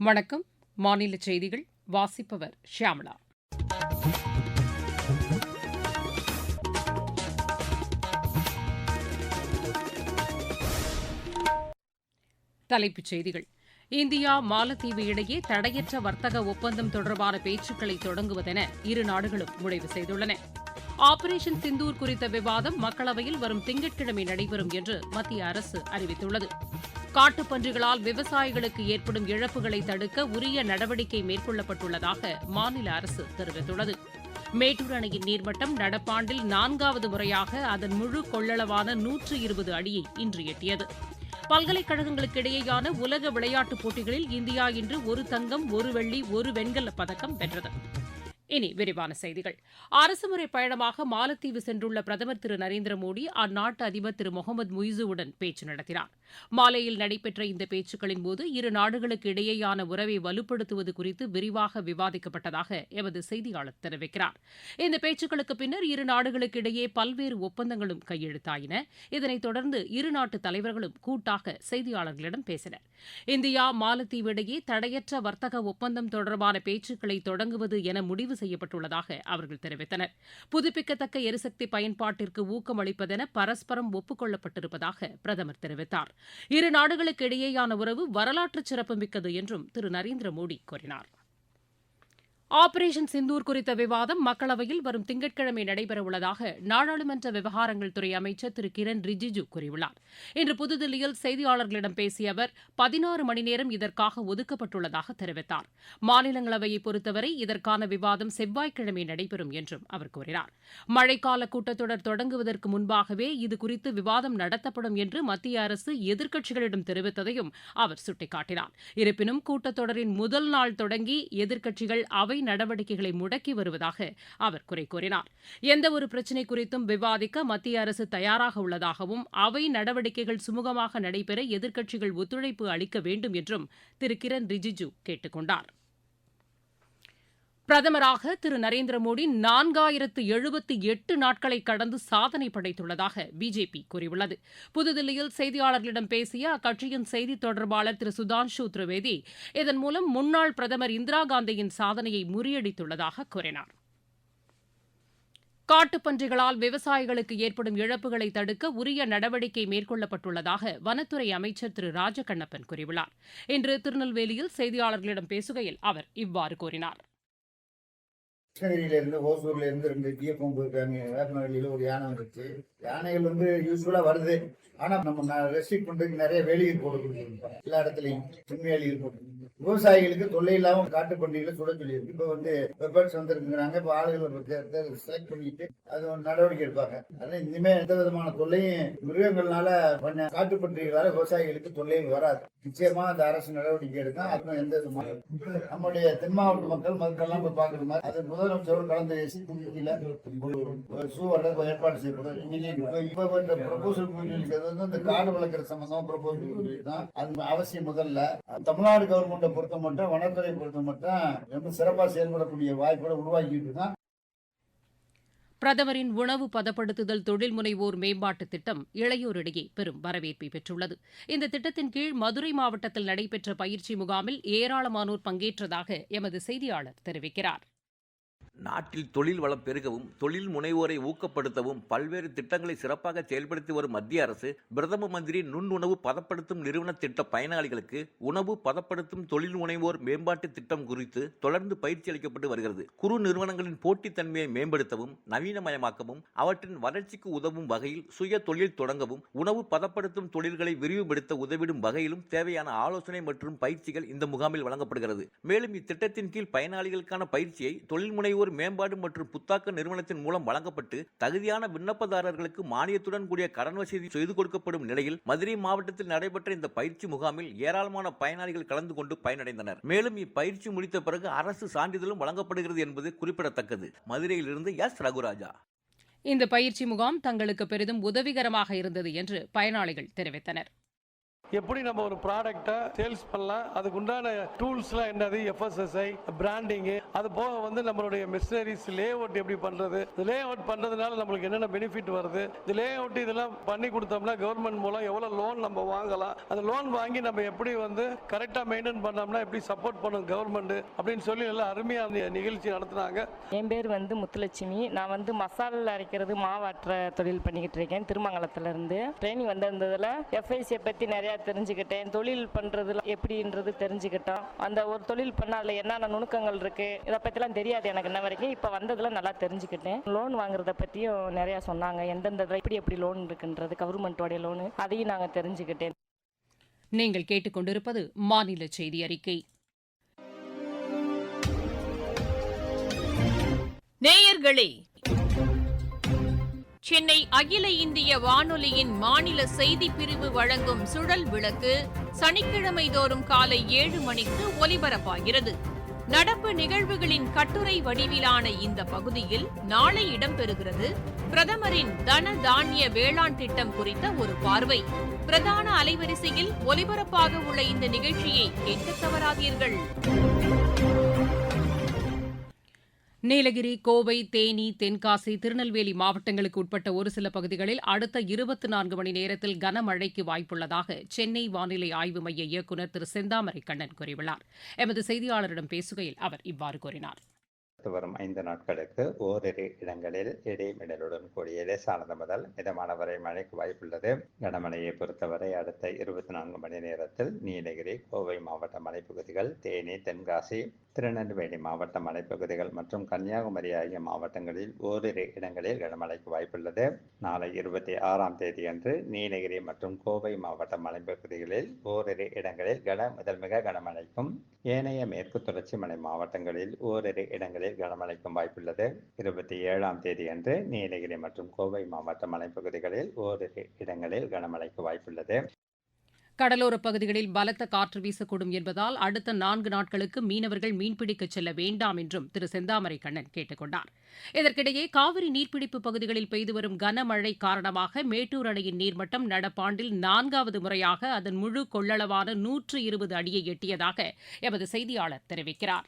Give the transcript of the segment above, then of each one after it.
வணக்கம். மாநில செய்திகள் வாசிப்பவர் ஷியாமளா தலைப்புச் செய்திகள். இந்தியா மாலத்தீவு இடையே தடையற்ற வர்த்தக ஒப்பந்தம் தொடர்பான பேச்சுக்களை தொடங்குவதென இரு நாடுகளும் முடிவு செய்துள்ளன. ஆபரேஷன் சிந்தூர் குறித்த விவாதம் மக்களவையில் வரும் திங்கட்கிழமை நடைபெறும் என்று மத்திய அரசு அறிவித்துள்ளது. காட்டுப்பன்றிகளால் விவசாயிகளுக்கு ஏற்படும் இழப்புகளை தடுக்க உரிய நடவடிக்கை மேற்கொள்ளப்பட்டுள்ளதாக மாநில அரசு தெரிவித்துள்ளது. மேட்டூர் அணையின் நீர்மட்டம் நடப்பாண்டில் நான்காவது முறையாக அதன் முழு கொள்ளளவான நூற்று இருபது அடியை இன்று எட்டியது. பல்கலைக்கழகங்களுக்கு இடையேயான உலக விளையாட்டுப் போட்டிகளில் இந்தியா இன்று ஒரு தங்கம் ஒரு வெள்ளி ஒரு வெண்கல பதக்கம் வென்றது. இனி விரிவான செய்திகள். அரசுமுறை பயணமாக மாலத்தீவு சென்றுள்ள பிரதமர் திரு நரேந்திர மோடி அந்நாட்டு அதிபர் திரு முகமது முய்சுவுடன் பேச்சு நடத்தினார். மாலையில் நடைபெற்ற இந்த பேச்சுக்களின் போது இரு நாடுகளுக்கு இடையேயான உறவை வலுப்படுத்துவது குறித்து விரிவாக விவாதிக்கப்பட்டதாக எமது செய்தியாளர் தெரிவிக்கிறார். இந்த பேச்சுக்களுக்கு பின்னர் இரு நாடுகளுக்கு இடையே பல்வேறு ஒப்பந்தங்களும் கையெழுத்தாயின. இதனைத் தொடர்ந்து இரு நாட்டு தலைவர்களும் கூட்டாக செய்தியாளர்களிடம் பேசினர். இந்தியா மாலத்தீவு இடையே தடையற்ற வர்த்தக ஒப்பந்தம் தொடர்பான பேச்சுக்களை தொடங்குவது என முடிவு செய்யப்பட்டுள்ளதாக அவர்கள் தெரிவித்தனர். புதுப்பிக்கத்தக்க எரிசக்தி பயன்பாட்டிற்கு ஊக்கம் அளிப்பதென பரஸ்பரம் ஒப்புக் கொள்ளப்பட்டிருப்பதாக பிரதமர் தெரிவித்தார். இரு நாடுகளுக்கு இடையேயான உறவு வரலாற்று சிறப்புமிக்கது என்றும் திரு நரேந்திர மோடி கூறினார். ஆபரேஷன் சிந்தூர் குறித்த விவாதம் மக்களவையில் வரும் திங்கட்கிழமை நடைபெறவுள்ளதாக நாடாளுமன்ற விவகாரங்கள் துறை அமைச்சர் திரு கிரண் ரிஜிஜு கூறியுள்ளார். இன்று புதுதில்லியில் செய்தியாளர்களிடம் பேசிய அவர் பதினாறு மணி நேரம் இதற்காக ஒதுக்கப்பட்டுள்ளதாக தெரிவித்தார். மாநிலங்களவையை பொறுத்தவரை இதற்கான விவாதம் செவ்வாய்க்கிழமை நடைபெறும் என்றும் அவர் கூறினார். மழைக்கால கூட்டத்தொடர் தொடங்குவதற்கு முன்பாகவே இதுகுறித்து விவாதம் நடத்தப்படும் என்று மத்திய அரசு எதிர்க்கட்சிகளிடம் தெரிவித்ததையும் அவர் சுட்டிக்காட்டினார். இருப்பினும் கூட்டத்தொடரின் முதல் நாள் தொடங்கி எதிர்க்கட்சிகள் அவை நடவடிக்கைகளை முடக்கி வருவதாக அவர் குறை கூறினார். எந்தவொரு பிரச்சினை குறித்தும் விவாதிக்க மத்திய அரசு தயாராக உள்ளதாகவும் அவை நடவடிக்கைகள் சுமூகமாக நடைபெற எதிர்க்கட்சிகள் ஒத்துழைப்பு அளிக்க வேண்டும் என்றும் திரு. கிரண் ரிஜிஜு கேட்டுக் கொண்டாா் பிரதமராக திரு நரேந்திர மோடி நான்காயிரத்து எழுபத்தி எட்டு நாட்களை கடந்து சாதனை படைத்துள்ளதாக பிஜேபி கூறியுள்ளது. புதுதில்லியில் செய்தியாளர்களிடம் பேசிய அக்கட்சியின் செய்தித் தொடர்பாளர் திரு சுதான்ஷு திரிவேதி இதன் மூலம் முன்னாள் பிரதமர் இந்திரா காந்தியின் சாதனையை முறியடித்துள்ளதாக கூறினார். காட்டுப்பன்றிகளால் விவசாயிகளுக்கு ஏற்படும் இழப்புகளை தடுக்க உரிய நடவடிக்கை மேற்கொள்ளப்பட்டுள்ளதாக வனத்துறை அமைச்சர் திரு ராஜகண்ணப்பன் கூறியுள்ளார். இன்று திருநெல்வேலியில் செய்தியாளர்களிடம் பேசுகையில் அவர் இவ்வாறு கூறினார். கிருஷ்ணகிரியில இருந்து ஓசூர்ல இருந்து ரெண்டு தீயப்பம்பு வேப்பனவெளியில ஒரு யானை வந்துச்சு. யானைகள் வந்து யூஸ்ஃபுல்லா வருது. ஆனா நம்ம ரெஸ்ட்ரிக்ட் பண்றதுக்கு நிறைய வேலிகள் போடக்கூடிய எல்லா இடத்துலயும். மின்வேலிகள் போட்டு விவசாயிகளுக்கு தொல்லை இல்லாம காட்டு பண்டிகைகளை சுட சொல்லியிருக்கு. இப்ப வந்து வெப்பன்ஸ் வந்திருக்குங்கிறாங்க இப்ப ஆளுகளை செலக்ட் பண்ணிட்டு அது ஒரு நடவடிக்கை எடுப்பாங்க. அதனால இனிமே எந்த விதமான தொல்லையும் மிருகங்கள்னால பண்ண காட்டு பண்டிகைகளால விவசாயிகளுக்கு தொல்லையும் வராது. நிச்சயமா அந்த அரசு நடவடிக்கை எடுக்கும். அதுவும் எந்த விதமான நம்முடைய தென் மாவட்ட மக்கள் மக்கள்லாம் போய் பாக்குற மாதிரி அது முதலமைச்சரோடு கலந்து பேசி ஒரு சூ ஏற்பாடு செய்யப்படும் இன்னைக்கு இப்ப இந்த ப்ரொபோசல் வந்து இந்த காடு வளர்க்குற சம்பந்தமா ப்ரொபோசல் தான். அது அவசியம் முதல்ல. தமிழ்நாடு கவர்மெண்ட் கவர்மெண்ட்டை பொறுத்த மட்டும் வனத்துறை பொறுத்த மட்டும் ரொம்ப சிறப்பாக செயல்படக்கூடிய வாய்ப்புகளை உருவாக்கிட்டு தான் பிரதமரின் உணவு பதப்படுத்துதல் தொழில் முனைவோர் மேம்பாட்டு திட்டம் இளையோரிடையே பெரும் வரவேற்பை பெற்றுள்ளது. இந்த திட்டத்தின் கீழ் மதுரை மாவட்டத்தில் நடைபெற்ற பயிற்சி முகாமில் ஏராளமானோர் பங்கேற்றதாக எமது செய்தியாளர் தெரிவிக்கிறார். நாட்டில் தொழில் வளம் பெருகவும் தொழில் முனைவோரை ஊக்கப்படுத்தவும் பல்வேறு திட்டங்களை சிறப்பாக செயல்படுத்தி வரும் மத்திய அரசு பிரதம மந்திரி நுண்ணுணவு பதப்படுத்தும் நிறுவன திட்ட பயனாளிகளுக்கு உணவு பதப்படுத்தும் தொழில் முனைவோர் மேம்பாட்டு திட்டம் குறித்து தொடர்ந்து பயிற்சி அளிக்கப்பட்டு வருகிறது. குறு நிறுவனங்களின் போட்டித்தன்மையை மேம்படுத்தவும் நவீனமயமாக்கவும் அவற்றின் வளர்ச்சிக்கு உதவும் வகையில் சுய தொழில் தொடங்கவும் உணவு பதப்படுத்தும் தொழில்களை விரிவுபடுத்த உதவிடும் வகையிலும் தேவையான ஆலோசனை மற்றும் பயிற்சிகள் இந்த முகாமில் வழங்கப்படுகிறது. மேலும் இத்திட்டத்தின் கீழ் பயனாளிகளுக்கான பயிற்சியை தொழில் முனைவோர் நுகர்வோர் மேம்பாடு மற்றும் புத்தாக்க நிறுவனத்தின் மூலம் வழங்கப்பட்டு தகுதியான விண்ணப்பதாரர்களுக்கு மானியத்துடன் கூடிய கடன் வசதி செய்து கொடுக்கப்படும் நிலையில் மதுரை மாவட்டத்தில் நடைபெற்ற இந்த பயிற்சி முகாமில் ஏராளமான பயனாளிகள் கலந்து கொண்டு பயனடைந்தனர். மேலும் இப்பயிற்சி முடித்த பிறகு அரசு சான்றிதழும் வழங்கப்படுகிறது என்பது குறிப்பிடத்தக்கது. மதுரையிலிருந்து எஸ். ரகுராஜா. இந்த பயிற்சி முகாம் தங்களுக்கு பெரிதும் உதவிகரமாக இருந்தது என்று பயனாளிகள் தெரிவித்தனர். எப்படி நம்ம ஒரு ப்ராடக்ட்டை சேல்ஸ் பண்ணலாம்? அதுக்கு உண்டான டூல்ஸ்லாம் என்னது எஃப்எஸ்எஸ்ஐ பிராண்டிங்கு அது போக வந்து நம்மளுடைய மிஷினரிஸ் லே அவுட் எப்படி பண்ணுறது லே அவுட் பண்ணுறதுனால நம்மளுக்கு என்னென்ன பெனிஃபிட் வருது? இந்த லே அவுட் இதெல்லாம் பண்ணி கொடுத்தோம்னா கவர்மெண்ட் மூலம் எவ்வளோ லோன் நம்ம வாங்கலாம்? அந்த லோன் வாங்கி நம்ம எப்படி வந்து கரெக்டாக மெயின்டைன் பண்ணோம்னா எப்படி சப்போர்ட் பண்ணும் கவர்மெண்ட் அப்படின்னு சொல்லி நல்லா அருமையாக நிகழ்ச்சி நடத்துனாங்க. என் பேர் வந்து முத்துலட்சுமி. நான் வந்து மசாலா அரைக்கிறது மாவாட்டுற தொழில் பண்ணிக்கிட்டு இருக்கேன் திருமங்கலத்துலேருந்து. ட்ரைனிங் வந்திருந்ததில் எஃப்ஐசியை பற்றி நிறையா தெரிஞ்சுக்கிட்டேன். தொழில் பண்ணுறதுல எப்படின்றது தெரிஞ்சுக்கிட்டோம். அந்த ஒரு தொழில் பண்ணால அதில் என்னென்ன நுணுக்கங்கள் இருக்குது இதை பற்றிலாம் தெரியாது எனக்கு இன்ன வரைக்கும். இப்போ வந்ததில் நல்லா தெரிஞ்சுக்கிட்டேன். லோன் வாங்குறத பற்றியும் நிறையா சொன்னாங்க. எந்தெந்த எப்படி எப்படி லோன் இருக்குன்றது கவர்மெண்ட்டோடைய லோனு அதையும் நாங்கள் தெரிஞ்சுக்கிட்டேன். நீங்கள் கேட்டுக்கொண்டிருப்பது மாநில செய்தி அறிக்கை. நேயர்களே சென்னை அகில இந்திய வானொலியின் மாநில செய்திப் பிரிவு வழங்கும் சுழல் விளக்கு சனிக்கிழமை தோறும் காலை ஏழு மணிக்கு ஒலிபரப்பாகிறது. நடப்பு நிகழ்வுகளின் கட்டுரை வடிவிலான இந்த பகுதியில் நாளை இடம்பெறுகிறது பிரதமரின் தன தானிய வேளாண் திட்டம் குறித்த ஒரு பார்வை. பிரதான அலைவரிசையில் ஒலிபரப்பாக உள்ள இந்த நிகழ்ச்சியை கேட்க தவறாதீர்கள். நீலகிரி கோவை தேனி தென்காசி திருநெல்வேலி மாவட்டங்களுக்கு உட்பட்ட ஒரு சில பகுதிகளில் அடுத்த இருபத்தி நான்கு மணி நேரத்தில் கனமழைக்கு வாய்ப்புள்ளதாக சென்னை வானிலை ஆய்வு மைய இயக்குநர் திரு செந்தாமரை கண்ணன் கூறியுள்ளார். எமது செய்தியாளரிடம் பேசுகையில் அவர் இவ்வாறு கூறினார். அடுத்து வரும் ஐந்து நாட்களுக்கு ஓரிரு இடங்களில் இடைமிடலுடன் கூடிய லேசானது முதல் மிதமான வரை மழைக்கு வாய்ப்புள்ளது. கனமழையை பொறுத்தவரை அடுத்த இருபத்தி நான்கு மணி நேரத்தில் நீலகிரி கோவை மாவட்ட மலைப்பகுதிகள் தேனி தென்காசி திருநெல்வேலி மாவட்ட மலைப்பகுதிகள் மற்றும் கன்னியாகுமரி ஆகிய மாவட்டங்களில் ஓரிரு இடங்களில் கனமழைக்கு வாய்ப்புள்ளது. நாளை இருபத்தி ஆறாம் தேதி அன்று நீலகிரி மற்றும் கோவை மாவட்ட மலைப்பகுதிகளில் ஓரிரு இடங்களில் கன முதல் மிக கனமழைக்கும் ஏனைய மேற்கு தொடர்ச்சி மலை மாவட்டங்களில் ஓரிரு இடங்களில் கனமழைக்கும் வாய்ப்புள்ளது. இருபத்தி ஏழாம் தேதி அன்று நீலகிரி மற்றும் கோவை மாவட்ட மலைப்பகுதிகளில் ஓரிரு இடங்களில் கனமழைக்கு வாய்ப்புள்ளது. கடலோரப் பகுதிகளில் பலத்த காற்று வீசக்கூடும் என்பதால் அடுத்த நான்கு நாட்களுக்கு மீனவர்கள் மீன்பிடிக்கச் செல்ல வேண்டாம் என்றும் திரு செந்தாமரை கண்ணன் கேட்டுக் கொண்டார். இதற்கிடையே காவிரி நீர்பிடிப்பு பகுதிகளில் பெய்து வரும் கனமழை காரணமாக மேட்டூர் அணையின் நீர்மட்டம் நடப்பாண்டில் நான்காவது முறையாக அதன் முழு கொள்ளளவான நூற்று இருபது அடியை எட்டியதாக எமது செய்தியாளர் தெரிவிக்கிறார்.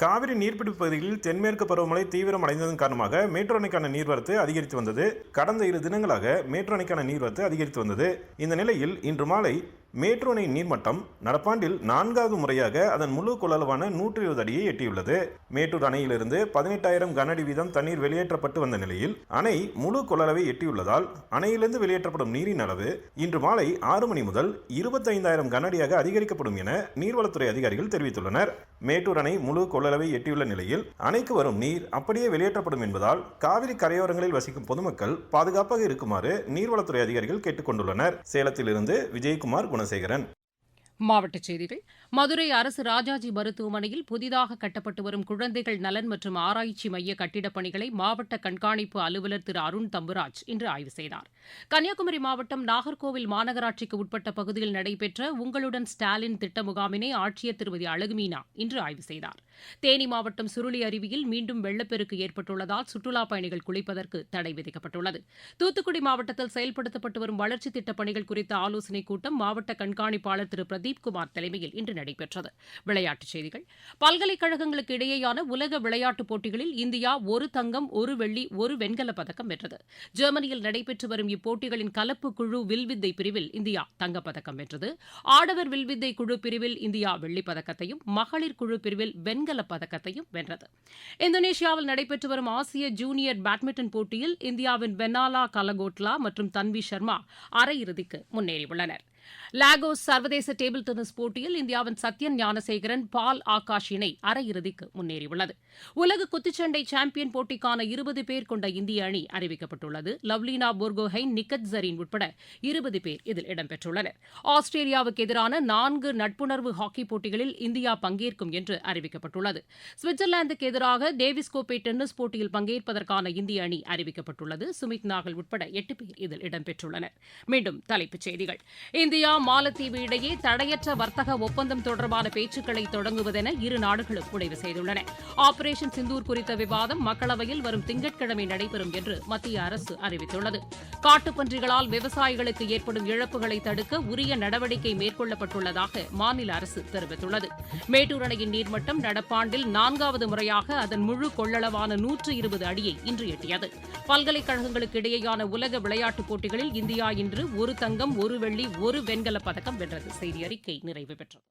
காவிரி நீர்பிடிப்பு பகுதிகளில் தென்மேற்கு பருவமழை தீவிரம் அடைந்ததன் காரணமாக மேட்டூர் அணைக்கான நீர்வரத்து அதிகரித்து வந்தது. கடந்த இரு தினங்களாக மேட்டூர் அணைக்கான நீர்வரத்து அதிகரித்து வந்தது. இந்த நிலையில் இன்று மாலை மேட்டூர் அணை நீர்மட்டம் நடப்பாண்டில் நான்காவது முறையாக அதன் முழு கொள்ளளவான நூற்றி இருபது அடியை எட்டியுள்ளது. மேட்டூர் அணையிலிருந்து பதினெட்டாயிரம் கனஅடி வீதம் தண்ணீர் வெளியேற்றப்பட்டு வந்த நிலையில் அணை முழு கொள்ளளவை எட்டியுள்ளதால் அணையிலிருந்து வெளியேற்றப்படும் நீரின் அளவு இன்று மாலை ஆறு மணி முதல் இருபத்தைந்தாயிரம் கனஅடியாக அதிகரிக்கப்படும் என நீர்வளத்துறை அதிகாரிகள் தெரிவித்துள்ளனர். மேட்டூர் அணை முழு கொள்ளளவை எட்டியுள்ள நிலையில் அணைக்கு வரும் நீர் அப்படியே வெளியேற்றப்படும் என்பதால் காவிரி கரையோரங்களில் வசிக்கும் பொதுமக்கள் பாதுகாப்பாக இருக்குமாறு நீர்வளத்துறை அதிகாரிகள் கேட்டுக்கொண்டுள்ளனர். சேலத்திலிருந்து விஜயகுமார் குணசேகரன் மாவட்ட செய்திகள் மதுரை அரசு ராஜாஜி மருத்துவமனையில் புதிதாக கட்டப்பட்டு வரும் குழந்தைகள் நலன் மற்றும் ஆராய்ச்சி மைய கட்டிடப் பணிகளை மாவட்ட கண்காணிப்பு அலுவலர் திரு அருண் தம்புராஜ் இன்று ஆய்வு செய்தார். கன்னியாகுமரி மாவட்டம் நாகர்கோவில் மாநகராட்சிக்கு உட்பட்ட பகுதியில் நடைபெற்ற உங்களுடன் ஸ்டாலின் திட்ட முகாமினை ஆட்சியர் திருமதி அழகுமீனா இன்று ஆய்வு செய்தார். தேனி மாவட்டம் சுருளி அருவியில் மீண்டும் வெள்ளப்பெருக்கு ஏற்பட்டுள்ளதால் சுற்றுலாப் பயணிகள் குளிப்பதற்கு தடை விதிக்கப்பட்டுள்ளது. தூத்துக்குடி மாவட்டத்தில் செயல்படுத்தப்பட்டு வரும் வளர்ச்சித் திட்டப் பணிகள் குறித்த ஆலோசனைக் கூட்டம் மாவட்ட கண்காணிப்பாளர் திரு பிரதீப் குமார் தலைமையில் இன்று நடைபெற்றது. விளையாட்டுச் செய்திகள். பல்கலைக்கழகங்களுக்கு இடையேயான உலக விளையாட்டுப் போட்டிகளில் இந்தியா ஒரு தங்கம் ஒரு வெள்ளி ஒரு வெண்கலப் பதக்கம் வென்றது. ஜெர்மனியில் நடைபெற்று வரும் இப்போட்டிகளின் கலப்பு குழு வில்வித்தை பிரிவில் இந்தியா தங்கப்பதக்கம் வென்றது. ஆடவர் வில்வித்தை குழு பிரிவில் இந்தியா வெள்ளிப் பதக்கத்தையும் மகளிர் குழு பிரிவில் வெண்கலப் பதக்கத்தையும் வென்றது. இந்தோனேஷியாவில் நடைபெற்று வரும் ஆசிய ஜூனியர் பேட்மிண்டன் போட்டியில் இந்தியாவின் பெனாலா கலகோட்லா மற்றும் தன்வி சர்மா அரையிறுதிக்கு முன்னேறியுள்ளனர். லாகோஸ் சர்வதேச டேபிள் டென்னிஸ் போட்டியில் இந்தியாவின் சத்யன் ஞானசேகரன் பால் ஆகாஷ் இணை அரையிறுதிக்கு முன்னேறியுள்ளது. உலக குத்துச்சண்டை சாம்பியன் போட்டிக்கான இருபது பேர் கொண்ட இந்திய அணி அறிவிக்கப்பட்டுள்ளது. லவ்லினா போர்கோஹைன் நிக்கத் ஜரீன் உட்பட இருபது பேர் இதில் இடம்பெற்றுள்ளனர். ஆஸ்திரேலியாவுக்கு எதிரான நான்கு நட்புணர்வு ஹாக்கி போட்டிகளில் இந்தியா பங்கேற்கும் என்று அறிவிக்கப்பட்டுள்ளது. சுவிட்சர்லாந்துக்கு எதிராக டேவிஸ் கோப்பை டென்னிஸ் போட்டியில் பங்கேற்பதற்கான இந்திய அணி அறிவிக்கப்பட்டுள்ளது. சுமித் நாகல் உட்பட எட்டு பேர் இதில் இடம்பெற்றுள்ளனர். மீண்டும் தலைப்புச் செய்திகள். இந்தியா மாலத்தீவு இடையே தடையற்ற வர்த்தக ஒப்பந்தம் தொடர்பான பேச்சுக்களை தொடங்குவதென இரு நாடுகளும் முடிவு செய்துள்ளன. ஆபரேஷன் சிந்தூர் குறித்த விவாதம் மக்களவையில் வரும் திங்கட்கிழமை நடைபெறும் என்று மத்திய அரசு அறிவித்துள்ளது. காட்டுப்பன்றிகளால் விவசாயிகளுக்கு ஏற்படும் இழப்புகளை தடுக்க உரிய நடவடிக்கை மேற்கொள்ளப்பட்டுள்ளதாக மாநில அரசு தெரிவித்துள்ளது. மேட்டூர் அணையின் நீர்மட்டம் நடப்பாண்டில் நான்காவது முறையாக அதன் முழு கொள்ளளவான நூற்று இருபது அடியை இன்று எட்டியது. பல்கலைக்கழகங்களுக்கு இடையேயான உலக விளையாட்டுப் போட்டிகளில் இந்தியா இன்று ஒரு தங்கம் ஒரு வெள்ளி ஒரு வெண்கலப் பதக்கம் வென்றது. செய்தி அறிக்கை நிறைவு பெற்றது.